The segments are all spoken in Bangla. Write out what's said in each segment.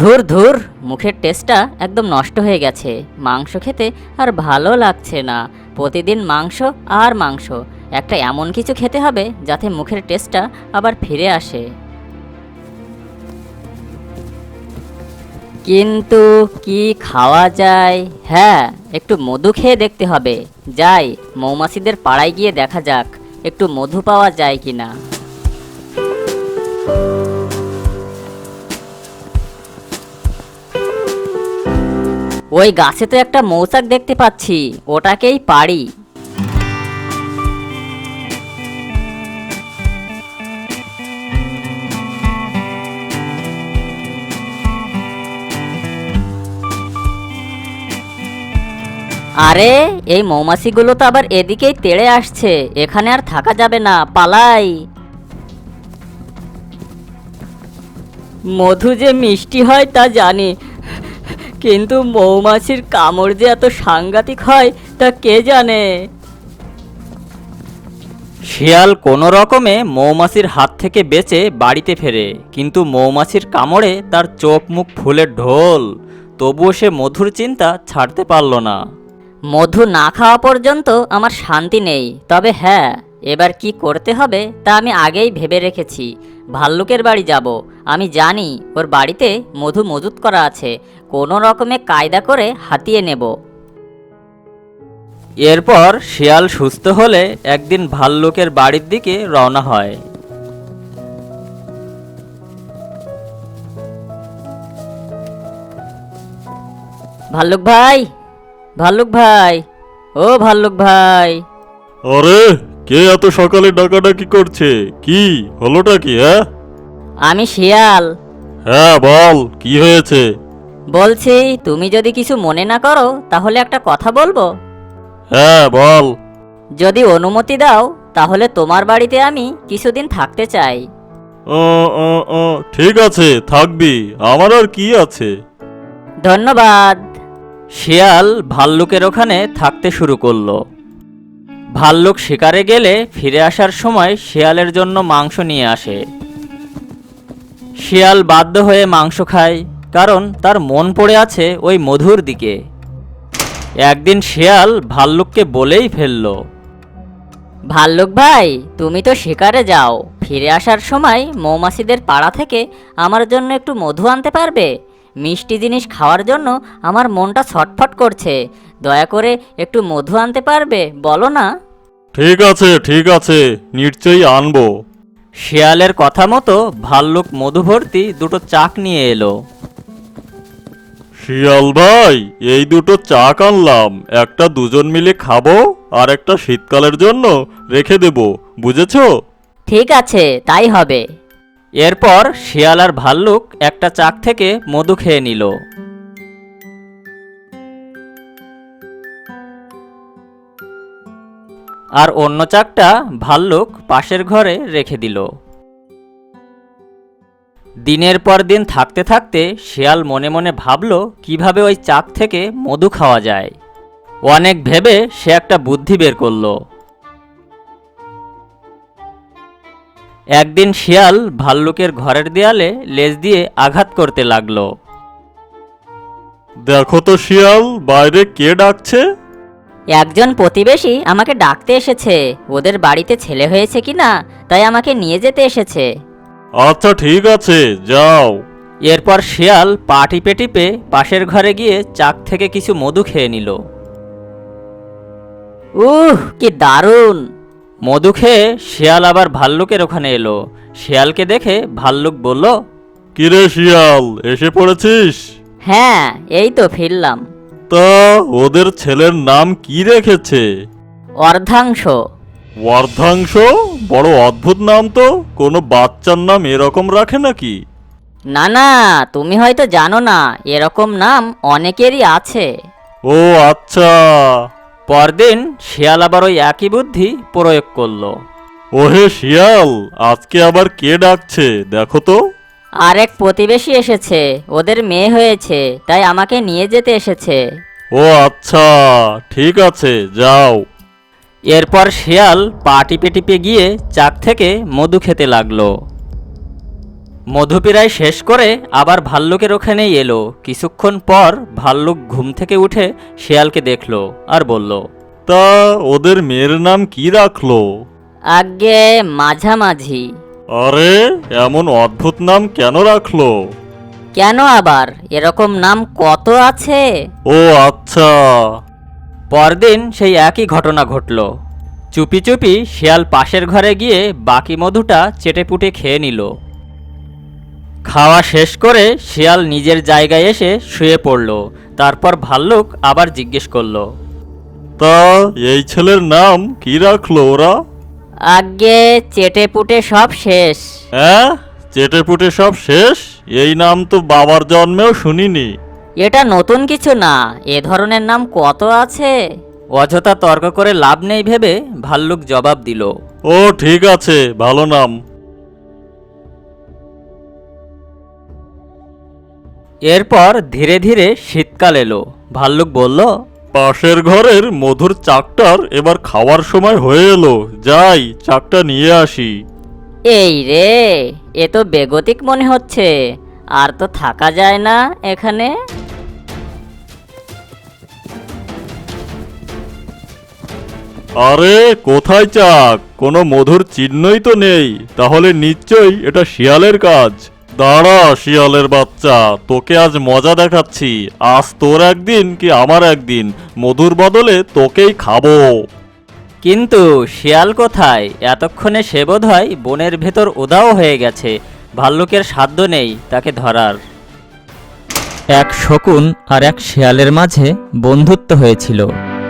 ধুর ধুর, মুখের টেস্টটা একদম নষ্ট হয়ে গেছে। মাংস খেতে আর ভালো লাগছে না। প্রতিদিন মাংস আর মাংস। একটা এমন কিছু খেতে হবে যাতে মুখের টেস্টটা আবার ফিরে আসে। কিন্তু কি খাওয়া যায়? হ্যাঁ একটু মধু খেয়ে দেখতে হবে। যাই, মৌমাছিদের পাড়ায় গিয়ে দেখা যাক, একটু মধু পাওয়া যায় কিনা। ওই গাছে তো একটা মৌচাক দেখতে পাচ্ছি, ওটাকেই পারি আরে, এই মৌমাছিগুলো তো আবার এদিকেই তেড়ে আসছে, এখানে আর থাকা যাবে না, পালাই। মধু যে মিষ্টি হয় তা জানি কিন্তু মৌমাছির কামড় যে এত সাংঘাতিক হয় তা কে জানে? শিয়াল কোনো রকমে মৌমাছির হাত থেকে বেঁচে বাড়িতে ফেরে কিন্তু মৌমাছির কামড়ে তার চোখ মুখ ফুলে ঢোল তবুও সে মধুর চিন্তা ছাড়তে পারল না। মধু না খাওয়া পর্যন্ত আমার শান্তি নেই তবে হ্যাঁ এবার কি করতে হবে তা আমি আগেই ভেবে রেখেছি ভাল্লুকের বাড়ি যাব আমি জানি ওর বাড়িতে মধু মজুত করা আছে। কোনো রকমে কায়দা করে হাতিয়ে নেব। এরপর শিয়াল সুস্থ হলে একদিন ভাল্লুকের বাড়ির দিকে রওনা হয়। ভাল্লুক ভাই ভাল্লুক ভাই ও ভাল্লুক ভাই। আরে কে এত সকালে ডাকাডাকি করছে? কি হলোটা কি হ্যাঁ? আমি শিয়াল। হ্যাঁ বল কি হয়েছে? বলছি তুমি যদি কিছু মনে না করো তাহলে একটা কথা বলব। হ্যাঁ বল। যদি অনুমতি দাও তাহলে তোমার বাড়িতে আমি কিছুদিন থাকতে চাই। ও, ও, ও, ঠিক আছে থাকবি। আমার আর কি আছে? ধন্যবাদ। শিয়াল ভাল্লুকের ওখানে থাকতে শুরু করল। ভাল্লুক শিকারে গেলে ফিরে আসার সময় শিয়ালের জন্য মাংস নিয়ে আসে। শিয়াল বাধ্য হয়ে মাংস খায় কারণ তার মন পড়ে আছে ওই মধুর দিকে। একদিন শিয়াল ভাল্লুককে বলেই ফেলল ভাল্লুক ভাই তুমি তো শিকারে যাও। ফিরে আসার সময় মৌমাছিদের পাড়া থেকে আমার জন্য একটু মধু আনতে পারবে? মিষ্টি জিনিস খাওয়ার জন্য আমার মনটা ছটফট করছে। দয়া করে একটু মধু আনতে পারবে বলো না? ঠিক আছে ঠিক আছে নিশ্চয়ই আনব। শিয়ালের কথা মতো ভাল্লুক মধু ভর্তি দুটো চাক নিয়ে এলো। শিয়াল ভাই এই দুটো চা আনলাম। একটা দুজন মিলে খাব আর একটা শীতকালের জন্য রেখে দেব বুঝেছ? ঠিক আছে তাই হবে। এরপর শিয়াল আর ভাল্লুক একটা চাক থেকে মধু খেয়ে নিল। আর অন্য চাকটা ভাল্লুক পাশের ঘরে রেখে দিল। দিনের পর দিন থাকতে থাকতে শিয়াল মনে মনে ভাবল, কীভাবে ওই চাক থেকে মধু খাওয়া যায়। অনেক ভেবে সে একটা বুদ্ধি বের করল। একদিন শিয়াল ভাল্লুকের ঘরের দেয়ালে লেজ দিয়ে আঘাত করতে লাগল। দেখো তো শিয়াল, বাইরে কে ডাকছে? একজন প্রতিবেশী আমাকে ডাকতে এসেছে। ওদের বাড়িতে ছেলে হয়েছে কি না তাই আমাকে নিয়ে যেতে এসেছে। আচ্ছা ঠিক আছে যাও। এরপর শিয়াল পা টিপে টিপে পাশের ঘরে গিয়ে চাক থেকে কিছু মধু খেয়ে নিল। উহ কি দারুণ! মধু খেয়ে শিয়াল আবার ভাল্লুকের ওখানে এলো। শিয়ালকে দেখে ভাল্লুক বলল কিরে শিয়াল এসে পড়েছিস? হ্যাঁ এই তো ফিরলাম। তা ওদের ছেলের নাম কি রেখেছে? অর্ধাংশ। অর্ধাংশ? বড় অদ্ভুত নাম তো। কোনো বাচ্চার নাম এরকম রাখে নাকি? না না তুমি হয়তো জানো না এরকম নাম অনেকেরই আছে। ও আচ্ছা। পরদিন শিয়াল আবার ওই একই বুদ্ধি প্রয়োগ করল। ওহে শিয়াল আজকে আবার কে ডাকছে? দেখো তো। আরেক প্রতিবেশী এসেছে ওদের মেয়ে হয়েছে তাই আমাকে নিয়ে যেতে এসেছে। ও আচ্ছা ঠিক আছে যাও। এরপর শিয়াল পা টিপে টিপে গিয়ে চাক থেকে মধু খেতে লাগল। মধুপিরায় শেষ করে আবার ভাল্লুকের ওখানেই এলো। কিছুক্ষণ পর ভাল্লুক ঘুম থেকে উঠে শিয়ালকে দেখল আর বলল তা ওদের মেয়ের নাম কি রাখল? আগে মাঝামাঝি। আরে এমন অদ্ভুত নাম কেন রাখল? কেন আবার? এরকম নাম কত আছে? ও আচ্ছা। পরদিন সেই একই ঘটনা ঘটল। চুপি চুপি শিয়াল পাশের ঘরে গিয়ে বাকি মধুটা চেটেপুটে খেয়ে নিল। খাওয়া শেষ করে শিয়াল নিজের জায়গায় এসে শুয়ে পড়ল। তারপর ভাল্লুক আবার জিজ্ঞেস করল। তা এই ছেলের নাম কি রাখল ওরা? আগে চেটে পুটে সব শেষ। হ্যাঁ? চেটে পুটে সব শেষ? এই নাম তো বাবার জন্মেও শুনিনি। এটা নতুন কিছু না। এ ধরনের নাম কত আছে? অযথা তর্ক করে লাভ নেই ভেবে ভাল্লুক জবাব দিল। ও ঠিক আছে ভালো নাম। এরপর ধীরে ধীরে শীতকাল এলো। ভাল্লুক বলল পাশের ঘরের মধুর চাকটার এবার খাওয়ার সময় হয়ে এলো। যাই চাকটা নিয়ে আসি। এই রে এ তো বেগতিক মনে হচ্ছে। আর তো থাকা যায় না এখানে। আরে কোথায় চাক? কোনো মধুর চিহ্নই তো নেই। তাহলে নিশ্চয়ই এটা শিয়ালের কাজ। দাঁড়া, শিয়ালের বাচ্চা। তোকে আজ মজা দেখাচ্ছি। আজ তোর একদিন কি আমার একদিন? মধুর বদলে তোকেই খাব। কিন্তু শিয়াল কোথায়? এতক্ষণে সে বোধ হয় বনের ভেতর উধাও হয়ে গেছে। ভাল্লুকের সাধ্য নেই তাকে ধরার। এক শকুন আর এক শিয়ালের মাঝে বন্ধুত্ব হয়েছিল।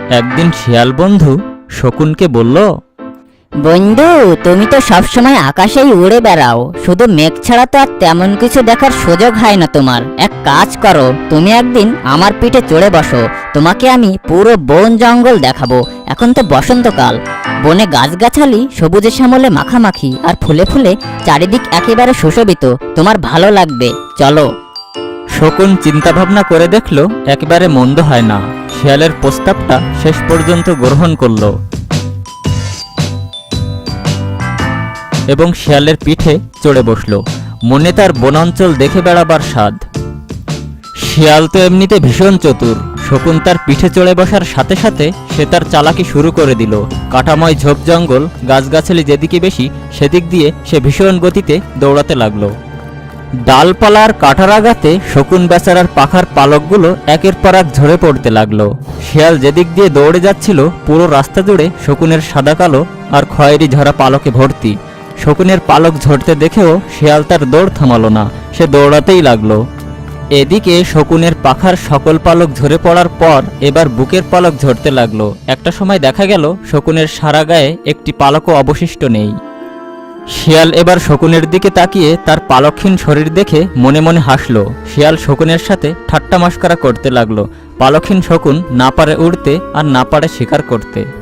একদিন শিয়াল বন্ধু শকুনকে বলল বন্ধু, তুমি তো সবসময় আকাশেই উড়ে বেড়াও। শুধু মেঘ ছাড়া তো আর তেমন কিছু দেখার সুযোগ হয় না তোমার। এক কাজ করো, তুমি একদিন আমার পিঠে চড়ে বসো। তোমাকে আমি পুরো বন জঙ্গল দেখাবো। এখন তো বসন্তকাল। বনে গাছগাছালি, সবুজে শ্যামলে মাখামাখি, আর ফুলে ফুলে চারিদিক একেবারে সুশোভিত। তোমার ভালো লাগবে। চলো। শকুন চিন্তাভাবনা করে দেখল, একেবারে মন্দ হয় না। শিয়ালের প্রস্তাবটা শেষ পর্যন্ত গ্রহণ করল। এবং শিয়ালের পিঠে চড়ে বসল। মনে তার বনাঞ্চল দেখে বেড়াবার স্বাদ। শিয়াল তো এমনিতে ভীষণ চতুর। শকুন তার পিঠে চড়ে বসার সাথে সাথে সে তার চালাকি শুরু করে দিল। কাটাময় ঝোপ জঙ্গল, গাছগাছালি যেদিকে বেশি, সেদিক দিয়ে সে ভীষণ গতিতে দৌড়াতে লাগল। ডালপালার কাটার আঘাতে শকুন বেচারার পাখার পালকগুলো একের পর এক ঝরে পড়তে লাগল। শিয়াল যেদিক দিয়ে দৌড়ে যাচ্ছিল, পুরো রাস্তা জুড়ে শকুনের সাদা কালো আর খয়েরি ঝরা পালকে ভর্তি। শকুনের পালক ঝরতে দেখেও শিয়াল তার দৌড় থামালো না। সে দৌড়াতেই লাগল। এদিকে শকুনের পাখার সকল পালক ঝরে পড়ার পর এবার বুকের পালক ঝরতে লাগল। একটা সময় দেখা গেল, শকুনের সারা গায়ে একটি পালকও অবশিষ্ট নেই। শিয়াল এবার শকুনের দিকে তাকিয়ে তার পালকহীন শরীর দেখে মনে মনে হাসলো। শিয়াল শকুনের সাথে ঠাট্টা মস্করা করতে লাগল। পালকহীন শকুন না পারে উড়তে আর না পারে শিকার করতে।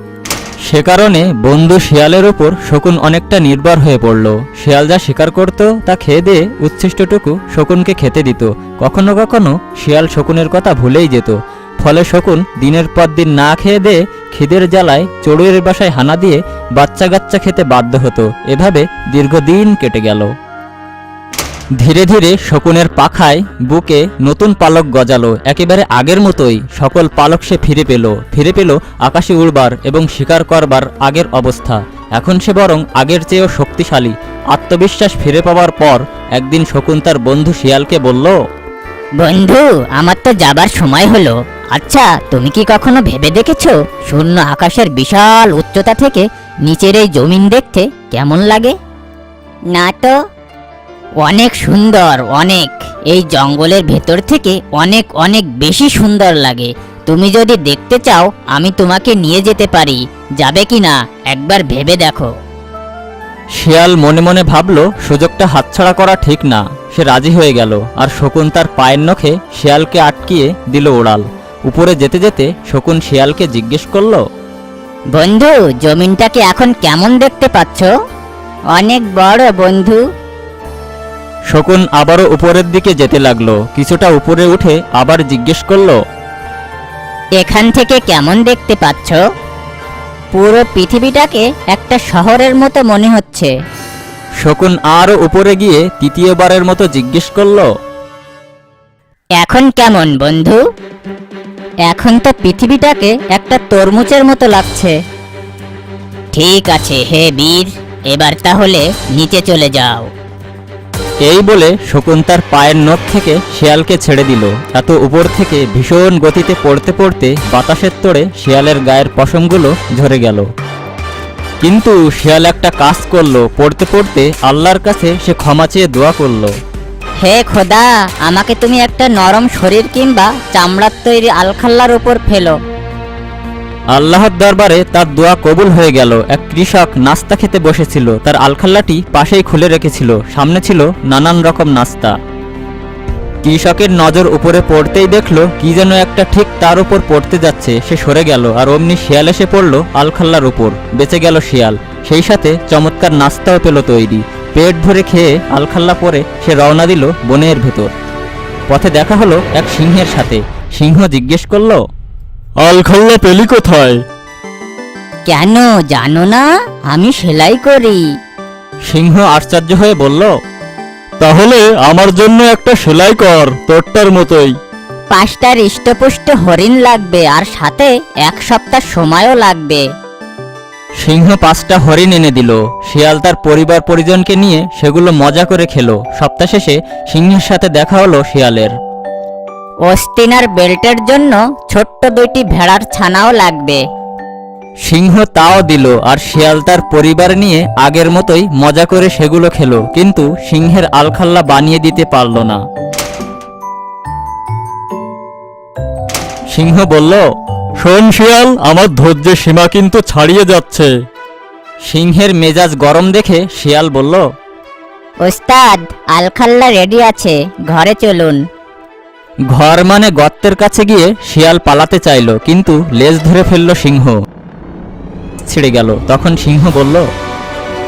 সে কারণে বন্ধু শিয়ালের ওপর শকুন অনেকটা নির্ভর হয়ে পড়ল। শিয়াল যা শিকার করত, তা খেয়ে দিয়ে উচ্ছিষ্টটুকু শকুনকে খেতে দিত। কখনো কখনো শিয়াল শকুনের কথা ভুলেই যেত। ফলে শকুন দিনের পর দিন না খেয়ে দিয়ে খিদের জ্বালায় চড়ুয়ের বাসায় হানা দিয়ে বাচ্চা গাচ্চা খেতে বাধ্য হতো। এভাবে দীর্ঘদিন কেটে গেল। ধীরে ধীরে শকুনের পাখায় বুকে নতুন পালক গজালো। একেবারে আগের মতোই সকল পালক সে ফিরে পেল। ফিরে পেল আকাশে উড়বার এবং শিকার করবার আগের অবস্থা। এখন সে বরং আগের চেয়েও শক্তিশালী। আত্মবিশ্বাস ফিরে পাওয়ার পর একদিন শকুন তার বন্ধু শিয়ালকে বলল বন্ধু আমার তো যাবার সময় হলো। আচ্ছা তুমি কি কখনো ভেবে দেখেছ শূন্য আকাশের বিশাল উচ্চতা থেকে নিচের এই জমিন দেখতে কেমন লাগে? না তো অনেক সুন্দর অনেক। এই জঙ্গলের ভেতর থেকে অনেক অনেক বেশি সুন্দর লাগে। তুমি যদি দেখতে চাও আমি তোমাকে নিয়ে যেতে পারি। যাবে কি না? একবার ভেবে দেখো। শিয়াল মনে মনে ভাবল সুযোগটা হাতছাড়া করা ঠিক না। সে রাজি হয়ে গেল আর শকুন তার পায়ের নখে শিয়ালকে আটকিয়ে দিল ওড়াল। উপরে যেতে যেতে শকুন শিয়ালকে জিজ্ঞেস করল বন্ধু জমিনটাকে এখন কেমন দেখতে পাচ্ছ? অনেক বড় বন্ধু। শকুন আবারও উপরের দিকে যেতে লাগল। কিছুটা উপরে উঠে আবার জিজ্ঞেস করল এখান থেকে কেমন দেখতে পাচ্ছ? পুরো পৃথিবীটাকে একটা শহরের মতো মনে হচ্ছে। শকুন আরও উপরে গিয়ে তৃতীয়বারের মতো জিজ্ঞেস করল এখন কেমন বন্ধু? এখন তো পৃথিবীটাকে একটা তরমুজের মতো লাগছে। ঠিক আছে হে বীর এবার তাহলে নিচে চলে যাও। এই বলে শকুন তার পায়ের নখ থেকে শিয়ালকে ছেড়ে দিল। এত উপর থেকে ভীষণ গতিতে পড়তে পড়তে বাতাসের তোড়ে শিয়ালের গায়ের পশমগুলো ঝরে গেল। কিন্তু শিয়াল একটা কাজ করল, পড়তে পড়তে আল্লাহর কাছে সে ক্ষমা চেয়ে দোয়া করল। হে খোদা, আমাকে তুমি একটা নরম শরীর কিংবা চামড়ার তৈরি আলখাল্লার উপর ফেলো। আল্লাহর দরবারে তার দোয়া কবুল হয়ে গেল। এক কৃষক নাস্তা খেতে বসেছিল। তার আলখাল্লাটি পাশেই খুলে রেখেছিল। সামনে ছিল নানান রকম নাস্তা। কৃষকের নজর উপরে পড়তেই দেখল, কি যেন একটা ঠিক তার উপর পড়তে যাচ্ছে। সে সরে গেল আর অমনি শিয়াল এসে পড়ল আলখাল্লার উপর। বেঁচে গেল শিয়াল। সেই সাথে চমৎকার নাস্তাও পেল তৈরি। পেট ভরে খেয়ে আলখাল্লা পরে সে রওনা দিল বনের ভেতর। পথে দেখা হলো এক সিংহের সাথে। সিংহ জিজ্ঞেস করল আলখাল্লা পেলি কোথায়? কেন জানো না? আমি সেলাই করি। সিংহ আশ্চর্য হয়ে বলল তাহলে আমার জন্য একটা সেলাই কর তোরটার মতোই। পাঁচটা হৃষ্টপুষ্ট হরিণ লাগবে আর সাথে এক সপ্তাহ সময়ও লাগবে। সিংহ পাঁচটা হরিণ এনে দিল। শিয়াল তার পরিবার পরিজনকে নিয়ে সেগুলো মজা করে খেলো। সপ্তাহ শেষে সিংহের সাথে দেখা হলো শিয়ালের। অস্তিনার বেল্টের জন্য ছোট্ট দুইটি ভেড়ার ছানাও লাগবে। সিংহ তাও দিল আর শিয়াল তার পরিবার নিয়ে আগের মতোই মজা করে সেগুলো খেলো কিন্তু সিংহের আলখাল্লা বানিয়ে দিতে পারল না। সিংহ বলল শোন শিয়াল আমার ধৈর্যের সীমা কিন্তু ছাড়িয়ে যাচ্ছে। সিংহের মেজাজ গরম দেখে শিয়াল বলল ওস্তাদ আলখাল্লা রেডি আছে ঘরে চলুন। ঘর মানে গর্তের কাছে গিয়ে শিয়াল পালাতে চাইল, কিন্তু লেজ ধরে ফেলল সিংহ। ছিঁড়ে গেল। তখন সিংহ বলল,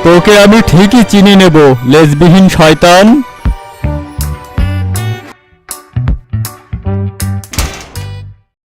তোকে আমি ঠিকই চিনি নেব, লেজবিহীন শয়তান।